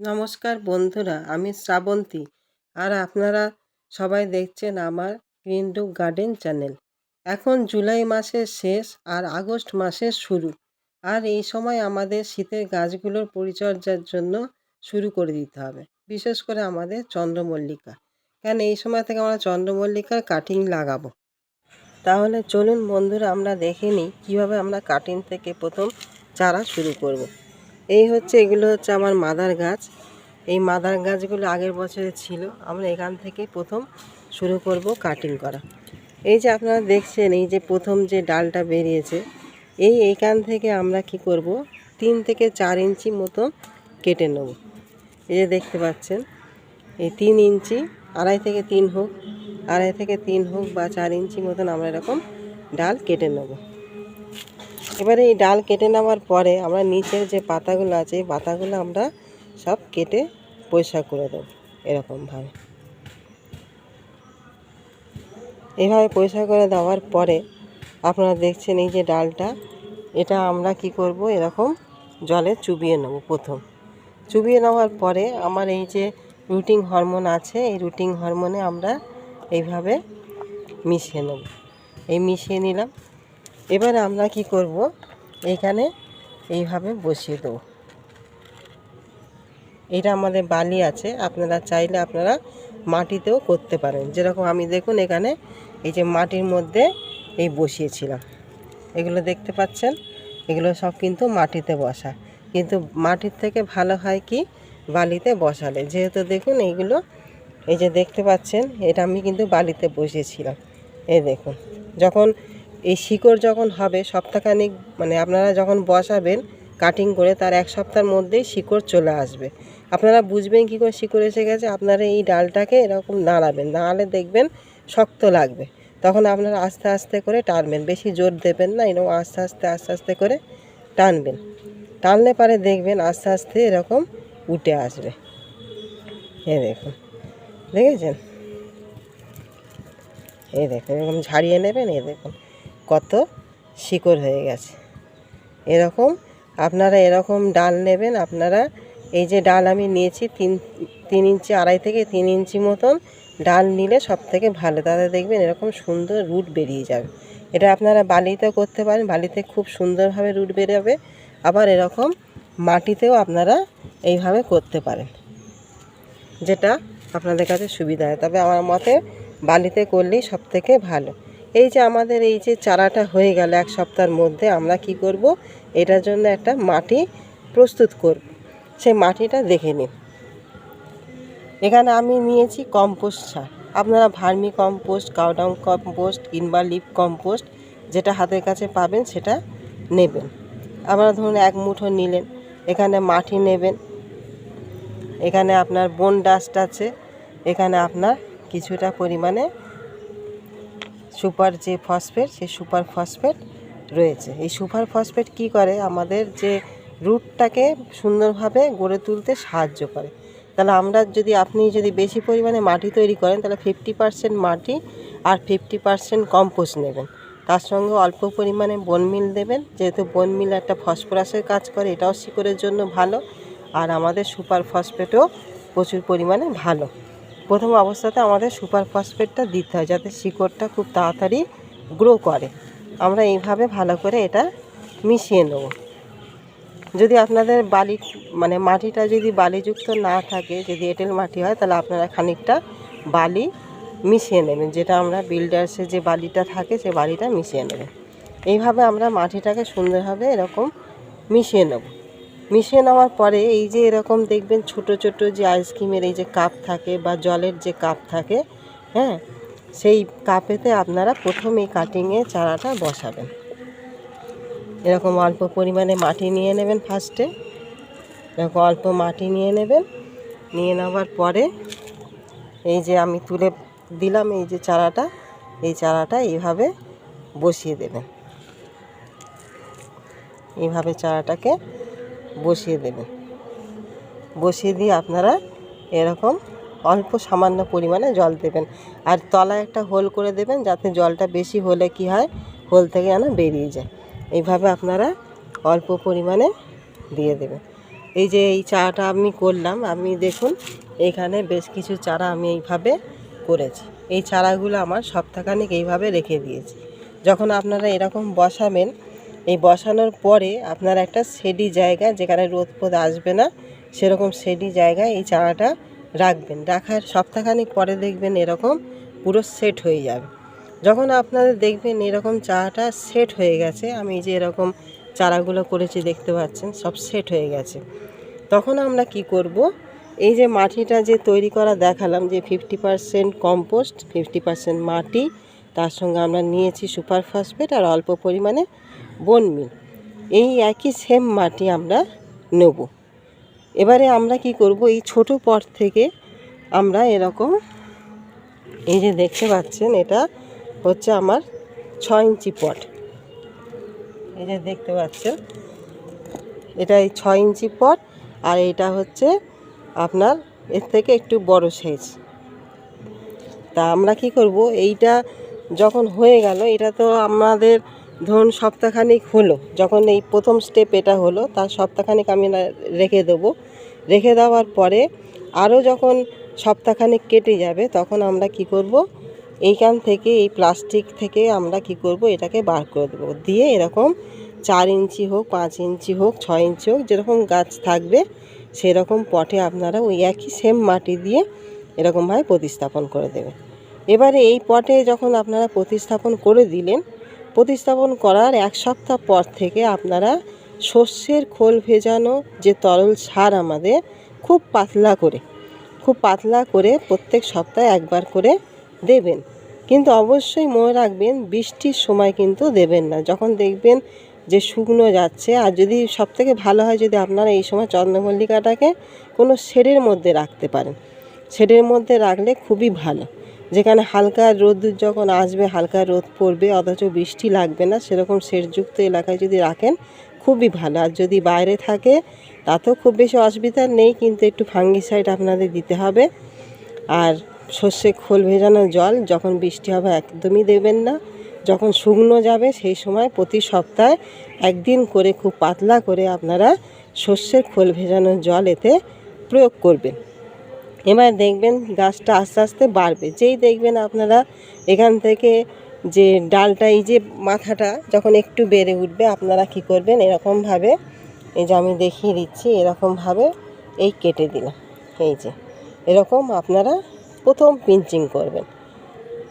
নমস্কার বন্ধুরা, আমি শ্রাবন্তী। আর আপনারা সবাই দেখছেন আমার গ্রিন গার্ডেন চ্যানেল এখন জুলাই মাসের শেষ আর আগস্ট মাসের শুরু। আর এই সময় আমাদের শীতের গাছগুলোর পরিচর্যার জন্য শুরু করে দিতে হবে, বিশেষ করে আমাদের চন্দ্রমল্লিকা। কেন এই সময় থেকে আমরা চন্দ্রমল্লিকার কাটিং লাগাবো? তাহলে চলুন বন্ধুরা, আমরা দেখে নিই কীভাবে আমরা কাটিং থেকে প্রথম চারা শুরু করব। এই হচ্ছে, এগুলো হচ্ছে আমার মাদার গাছ। এই মাদার গাছগুলো আগের বছরে ছিল। আমরা এখান থেকে প্রথম শুরু করব কাটিং করা। এই যে আপনারা দেখছেন, এই যে প্রথম যে ডালটা বেরিয়েছে, এই এইখান থেকে আমরা কি করব, তিন থেকে চার ইঞ্চি মতো কেটে নেব। এই যে দেখতে পাচ্ছেন, এই তিন ইঞ্চি, আড়াই থেকে তিন হোক, আড়াই থেকে তিন হোক বা চার ইঞ্চি মতন আমরা এরকম ডাল কেটে নেব। এবারে এই ডাল কেটে নেওয়ার পরে আমরা নিচের যে পাতাগুলো আছে, এই পাতাগুলো আমরা সব কেটে পরিষ্কার করে দেবো, এরকমভাবে। এইভাবে পরিষ্কার করে দেওয়ার পরে আপনারা দেখছেন এই যে ডালটা, এটা আমরা কি করব, এরকম জলে চুবিয়ে নেব প্রথম। চুবিয়ে নেওয়ার পরে আমার এই যে রুটিং হরমোন আছে, এই রুটিং হরমোনে আমরা এইভাবে মিশিয়ে নেব। এই মিশিয়ে নিলাম এবার আমরা কি করব? এইখানে এইভাবে বসিয়ে দেবো। এটা আমাদের বালি আছে, আপনারা চাইলে আপনারা মাটিতেও করতে পারেন। যেরকম আমি দেখুন এখানে এই যে মাটির মধ্যে এই বসিয়েছিলাম। এগুলো দেখতে পাচ্ছেন? এগুলো সব কিন্তু মাটিতে বসা। কিন্তু মাটির থেকে ভালো হয় কি? বালিতে বসালে। যেহেতু দেখুন এইগুলো, এই যে দেখতে পাচ্ছেন, এটা আমি কিন্তু বালিতে বসিয়েছিলাম। এই দেখুন, যখন এই শিকড় যখন হবে সপ্তাহখানিক মানে আপনারা যখন বসাবেন কাটিং করে তার এক সপ্তাহের মধ্যেই শিকড় চলে আসবে। আপনারা বুঝবেন কী করে শিকড় এসে গেছে, আপনারা এই ডালটাকে এরকম নাড়াবেন, নাড়ালে দেখবেন শক্ত লাগবে। তখন আপনারা আস্তে আস্তে করে টানবেন, বেশি জোর দেবেন না, এরকম আস্তে আস্তে আস্তে আস্তে করে টানবেন। টানলে পারে দেখবেন আস্তে আস্তে এরকম উঠে আসবে। এ দেখুন, দেখেছেন? এই দেখুন, এরকম ঝাড়িয়ে নেবেন, এই দেখুন। কত শিকড় হয়ে গেছে। এরকম আপনারা এরকম ডাল নেবেন, আপনারা এই যে ডাল আমি নিয়েছি তিন তিন ইঞ্চি আড়াই থেকে তিন ইঞ্চি মতন ডাল নিলে সব থেকে ভালো। তাহলে দেখবেন এরকম সুন্দর রুট বেরিয়ে যাবে। এটা আপনারা বালিতেও করতে পারেন, বালিতে খুব সুন্দরভাবে রুট বেরোবে। আবার এরকম মাটিতেও আপনারা এইভাবে করতে পারেন, যেটা আপনাদের কাছে সুবিধা হয়। তবে আমার মতে বালিতে করলেই সব থেকে ভালো। এই যে আমাদের এই যে চারাটা হয়ে গেল এক সপ্তাহের মধ্যে, আমরা কি করব? এটার জন্য একটা মাটি প্রস্তুত করব। সেই মাটিটা দেখে নিন। এখানে আমি নিয়েছি কম্পোস্ট সার। আপনারা ভার্মি কম্পোস্ট কাউডাং কম্পোস্ট কিংবা লিপ কম্পোস্ট যেটা হাতের কাছে পাবেন সেটা নেবেন। আপনারা ধরুন এক মুঠো নিলেন, এখানে মাটি নেবেন। এখানে আপনার বন ডাস্ট আছে, এখানে আপনার কিছুটা পরিমাণে সুপার যে ফসফেট, সেই সুপার ফসফেট রয়েছে। এই সুপার ফসফেট কি করে? আমাদের যে রুটটাকে সুন্দরভাবে গড়ে তুলতে সাহায্য করে। তাহলে আমরা যদি, আপনি যদি বেশি পরিমাণে মাটি তৈরি করেন, তাহলে ফিফটি পার্সেন্ট মাটি আর ফিফটি পার্সেন্ট কম্পোস্ট নেবেন। তার সঙ্গে অল্প পরিমাণে বনমিল দেবেন, যেহেতু বনমিল একটা ফসফরাসের কাজ করে, এটাও শিকড়ের জন্য ভালো। আর আমাদের সুপার ফসফেটও প্রচুর পরিমাণে ভালো। প্রথম অবস্থাতে আমাদের সুপার ফসফেটটা দিতে হয় যাতে শিকড়টা খুব তাড়াতাড়ি গ্রো করে। আমরা এইভাবে ভালো করে এটা মিশিয়ে নেব। যদি আপনাদের বালি মানে মাটিটা যদি বালিযুক্ত না থাকে, যদি এঁটেল মাটি হয়, তাহলে আপনারা খানিকটা বালি মিশিয়ে নেবেন, যেটা আমরা বিল্ডার্সে যে বালিটা থাকে, সে বালিটা মিশিয়ে নেবেন এইভাবে আমরা মাটিটাকে সুন্দরভাবে এরকম মিশিয়ে নেব। মিশিয়ে নেওয়ার পরে এই যে এরকম দেখবেন ছোট ছোট যে আইসক্রিমের এই যে কাপ থাকে বা জলের যে কাপ থাকে হ্যাঁ? সেই কাপেতে আপনারা প্রথম এই কাটিংয়ে চারাটা বসাবেন। এরকম অল্প পরিমাণে মাটি নিয়ে নেবেন ফার্স্টে এরকম অল্প মাটি নিয়ে নেবেন। নিয়ে নেওয়ার পরে এই যে আমি তুলে দিলাম এই যে চারাটা, এই চারাটা এইভাবে বসিয়ে দেবেন। এইভাবে চারাটাকে বসিয়ে দেবেন বসিয়ে দিয়ে আপনারা এরকম অল্প সামান্য পরিমাণে জল দেবেন। আর তলায় একটা হোল করে দেবেন যাতে জলটা বেশি হলে কি হয়, হোল থেকে যেন বেরিয়ে যায়। এইভাবে আপনারা অল্প পরিমাণে দিয়ে দেবেন। এই যে এই চাটা আমি করলাম, আমি দেখুন এখানে বেশ কিছু চারা আমি এইভাবে করেছি। এই চারাগুলো আমার সপ্তাহখানিক এইভাবে রেখে দিয়েছি। যখন আপনারা এরকম বসাবেন এই বসানোর পরে আপনার একটা সেডি জায়গা যেখানে রোদ ফোদ আসবে না, সেরকম সেডি জায়গায় এই চারাটা রাখবেন। রাখার সপ্তাহখানিক পরে দেখবেন এরকম পুরো সেট হয়ে যাবে। যখন আপনাদের দেখবেন এরকম চারাটা সেট হয়ে গেছে, আমি যে এরকম চারাগুলো করেছি দেখতে পাচ্ছেন, সব সেট হয়ে গেছে। তখন আমরা কি করব? এই যে মাটিটা যে তৈরি করা দেখালাম যে fifty percent compost, fifty percent মাটি, তার সঙ্গে আমরা নিয়েছি সুপার ফসফেট আর অল্প পরিমাণে বনমিল এই একই সেম মাটি আমরা নেব। এবারে আমরা কি করব? এই ছোট পট থেকে আমরা এরকম এই যে দেখতে পাচ্ছেন, এটা হচ্ছে আমার ছ ইঞ্চি পট। এই যে দেখতে পাচ্ছেন, এটা এই ছ ইঞ্চি পট আর এটা হচ্ছে আপনার এর থেকে একটু বড় সাইজ তা আমরা কি করব? এইটা যখন হয়ে গেল, এটা তো আমাদের ধরুন সপ্তাহখানিক হলো, যখন এই প্রথম স্টেপ এটা হলো, তার সপ্তাহখানিক আমি রেখে দেবো। রেখে দেওয়ার পরে আরও যখন সপ্তাহখানিক কেটে যাবে, তখন আমরা কি করব? এইখান থেকে, এই প্লাস্টিক থেকে আমরা কি করব? এটাকে বার করে দেবো। দিয়ে এরকম চার ইঞ্চি হোক, পাঁচ ইঞ্চি হোক, ছয় ইঞ্চি হোক, যেরকম গাছ থাকবে, সেরকম পটে আপনারা ওই একই সেম মাটি দিয়ে এরকমভাবে প্রতিস্থাপন করে দেবেন। এবারে এই পটে যখন আপনারা প্রতিস্থাপন করে দিলেন প্রতিস্থাপন করার এক সপ্তাহ পর থেকে আপনারা শস্যের খোল ভেজানো যে তরল সার আমাদের খুব পাতলা করে, খুব পাতলা করে প্রত্যেক সপ্তাহে একবার করে দেবেন। কিন্তু অবশ্যই মনে রাখবেন, বৃষ্টির সময় কিন্তু দেবেন না। যখন দেখবেন যে শুকনো যাচ্ছে, আর যদি সবথেকে ভালো হয় যদি আপনারা এই সময় চন্দ্রমল্লিকাটাকে কোনো শেডের মধ্যে রাখতে পারেন। শেডের মধ্যে রাখলে খুবই ভালো। যেখানে হালকা রোদ যখন আসবে, হালকা রোদ পড়বে, অথচ বৃষ্টি লাগবে না, সেরকম শেডযুক্ত এলাকায় যদি রাখেন, খুবই ভালো। আর যদি বাইরে থাকে, তাতেও খুব বেশি অসুবিধা নেই, কিন্তু একটু ফাঙ্গিসাইড আপনাদের দিতে হবে। আর সর্ষে খোল ভেজানো জল, যখন বৃষ্টি হবে একদমই দেবেন না। যখন শুকনো যাবে, সেই সময় প্রতি সপ্তাহে একদিন করে, খুব পাতলা করে আপনারা শস্যের খোল ভেজানো জল এতে প্রয়োগ করবেন। এবার দেখবেন গাছটা আস্তে আস্তে বাড়বে। যেই দেখবেন আপনারা এখান থেকে যে ডালটা, এই যে মাথাটা যখন একটু বেড়ে উঠবে, আপনারা কি করবেন? এরকমভাবে, এই যে আমি দেখিয়ে দিচ্ছি, এরকমভাবে এই কেটে দিলাম। এই যে, এরকম আপনারা প্রথম পিঞ্চিং করবেন।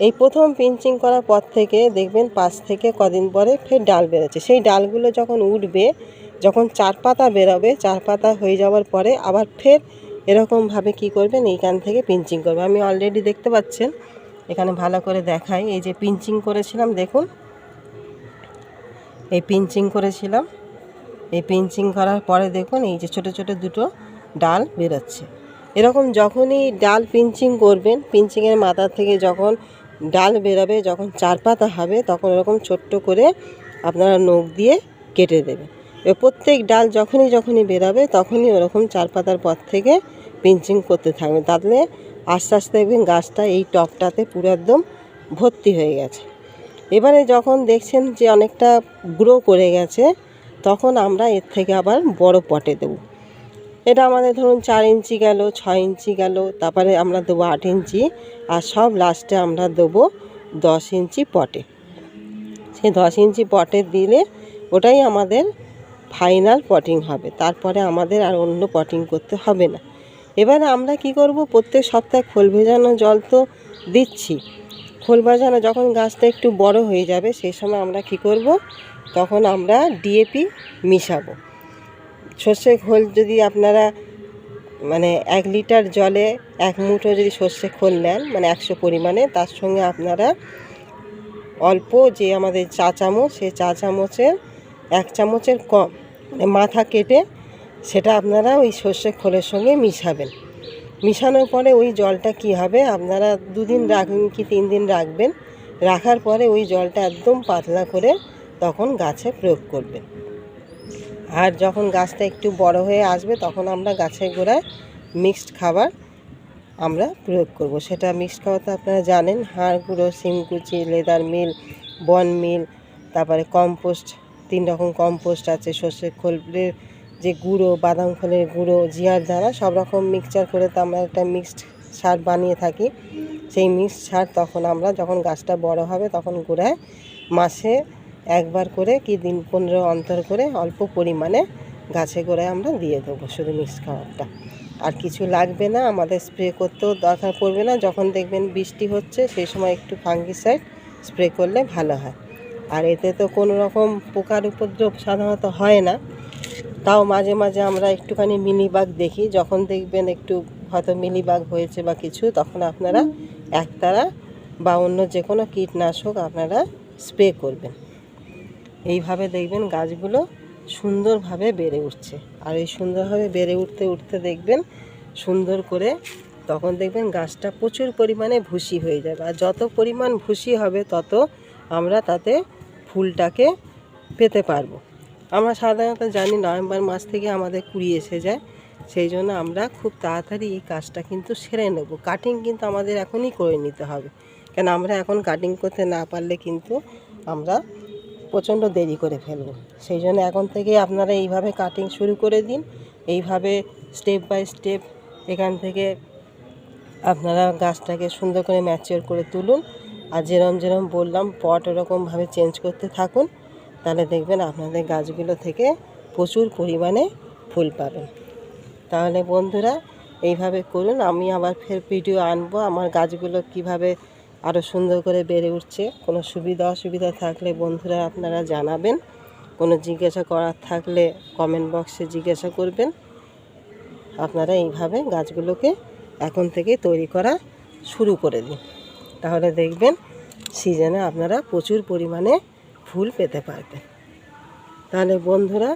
এই প্রথম পিঞ্চিং করার পর থেকে দেখবেন পাঁচ থেকে কদিন পরে ফের ডাল বেরোচ্ছে। সেই ডালগুলো যখন উঠবে, যখন চার পাতা বেরোবে, চার পাতা হয়ে যাওয়ার পরে আবার ফের এরকমভাবে কি করবেন? এইখান থেকে পিঞ্চিং করবে। আমি অলরেডি দেখতে পাচ্ছেন, এখানে ভালো করে দেখাই। এই যে পিঞ্চিং করেছিলাম, দেখুন। এই পিঞ্চিং করেছিলাম। এই পিঞ্চিং করার পরে দেখুন, এই যে ছোট ছোট দুটো ডাল বেরোচ্ছে। এরকম যখনই ডাল পিঞ্চিং করবেন পিঞ্চিংয়ের মাথা থেকে যখন ডাল বেরোবে, যখন চার পাতা হবে, তখন এরকম ছোট্ট করে আপনারা নখ দিয়ে কেটে দেবেন। প্রত্যেক ডাল যখনই যখনই বেরোবে, তখনই ওরকম চার পাতার পর থেকে পিঞ্চিং করতে থাকবেন তাহলে আস্তে আস্তে দেখবেন গাছটা এই টপটাতে পুরো একদম ভর্তি হয়ে গেছে। এবারে যখন দেখছেন যে অনেকটা গ্রো করে গেছে, তখন আমরা এর থেকে আবার বড় পটে দেবো। এটা আমাদের ধরুন চার ইঞ্চি গেল, ছয় ইঞ্চি গেল, তারপরে আমরা দেবো আট ইঞ্চি, আর সব লাস্টে আমরা দেবো দশ ইঞ্চি পটে সেই দশ ইঞ্চি পটে দিলে ওটাই আমাদের ফাইনাল পটিং হবে। তারপরে আমাদের আর অন্য পটিং করতে হবে না। এবারে আমরা কি করব? প্রত্যেক সপ্তাহে খোল ভেজানো জল তো দিচ্ছি। খোল ভেজানো যখন গাছটা একটু বড় হয়ে যাবে সেই সময় আমরা কি করব? তখন আমরা ডিএপি মিশাবো। সর্ষে খোল যদি আপনারা মানে এক লিটার জলে এক মুঠো যদি সর্ষে খোল নেন মানে একশো পরিমাণে, তার সঙ্গে আপনারা অল্প যে আমাদের চা চামচ সেই চা চামচের এক চামচের কম মানে মাথা কেটে সেটা আপনারা ওই সর্ষে খোলের সঙ্গে মিশাবেন। মিশানোর পরে ওই জলটা কি হবে আপনারা দুদিন রাখবেন কি তিন দিন রাখবেন, রাখার পরে ওই জলটা একদম পাতলা করে তখন গাছে প্রয়োগ করবেন। আর যখন গাছটা একটু বড় হয়ে আসবে তখন আমরা গাছের গোড়ায় মিক্সড খাবার আমরা প্রয়োগ করব। সেটা মিক্সড খাবার তো আপনারা জানেন, হাড় গুঁড়ো শিমকুচি লেদার মিল, বন মিল, তারপরে কম্পোস্ট, তিন রকম কম্পোস্ট আছে সর্ষের খোলের যে গুঁড়ো, বাদাম ফলের গুঁড়ো, জিয়ার দ্বারা সব রকম মিক্সচার করে তো আমরা একটা মিক্সড সার বানিয়ে থাকি। সেই মিক্সড সার তখন আমরা যখন গাছটা বড় হবে তখন গোড়ায় মাসে একবার করে কি দিন পনেরো অন্তর করে অল্প পরিমাণে গাছে গোড়ায় আমরা দিয়ে দেবো শুধু মিক্স খাবারটা। আর কিছু লাগবে না, আমাদের স্প্রে করতেও দরকার পড়বে না। যখন দেখবেন বৃষ্টি হচ্ছে সেই সময় একটু ফাঙ্গিসাইড স্প্রে করলে ভালো হয়। আর এতে তো কোনো রকম পোকার উপদ্রব সাধারণত হয় না। তাও মাঝে মাঝে আমরা একটুখানি মিলিবাগ দেখি। যখন দেখবেন একটু হয়তো মিলিবাগ হয়েছে বা কিছু, তখন আপনারা একতারা বা অন্য যে কোনো কীটনাশক আপনারা স্প্রে করবেন। এইভাবে দেখবেন গাছগুলো সুন্দরভাবে বেড়ে উঠছে। আর এই সুন্দরভাবে বেড়ে উঠতে উঠতে দেখবেন সুন্দর করে তখন দেখবেন গাছটা প্রচুর পরিমাণে ভুসি হয়ে যাবে। আর যত পরিমাণ ভুসি হবে, তত আমরা তাতে ফুলটাকে পেতে পারব। আমরা সাধারণত জানি নভেম্বর মাস থেকে আমাদের কুড়ি এসে যায়, সেই জন্য আমরা খুব তাড়াতাড়ি এই কাজটা কিন্তু সেরে নেব। কাটিং কিন্তু আমাদের এখনই করে নিতে হবে। কেন আমরা এখন কাটিং করতে না পারলে কিন্তু আমরা প্রচণ্ড দেরি করে ফেলব। সেই জন্য এখন থেকে আপনারা এইভাবে কাটিং শুরু করে দিন। এইভাবে স্টেপ বাই স্টেপ এখান থেকে আপনারা গাছটাকে সুন্দর করে ম্যাচিওর করে তুলুন। আর যেরম যেরম বললাম পট ওরকমভাবে চেঞ্জ করতে থাকুন। তাহলে দেখবেন আপনাদের গাছগুলো থেকে প্রচুর পরিমাণে ফুল পাবেন। তাহলে বন্ধুরা, এইভাবে করুন। আমি আবার ফের ভিডিও আনব, আমার গাছগুলো কীভাবে আরও সুন্দর করে বেড়ে উঠছে। কোনো সুবিধা অসুবিধা থাকলে বন্ধুরা আপনারা জানাবেন। কোনো জিজ্ঞাসা করার থাকলে কমেন্ট বক্সে জিজ্ঞাসা করবেন। আপনারা এইভাবে গাছগুলোকে এখন থেকে তৈরি করা শুরু করে দিন। তাহলে দেখবেন, সিজনে আপনারা প্রচুর পরিমাণে ফুল পেতে পারবেন তাহলে বন্ধুরা,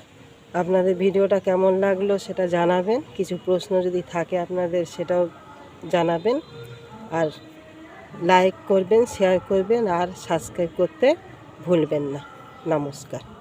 আপনাদের ভিডিওটা কেমন লাগল সেটা জানাবেন। কিছু প্রশ্ন যদি থাকে আপনাদের সেটাও জানাবেন। আর লাইক করবেন শেয়ার করবেন, আর সাবস্ক্রাইব করতে ভুলবেন না। নমস্কার।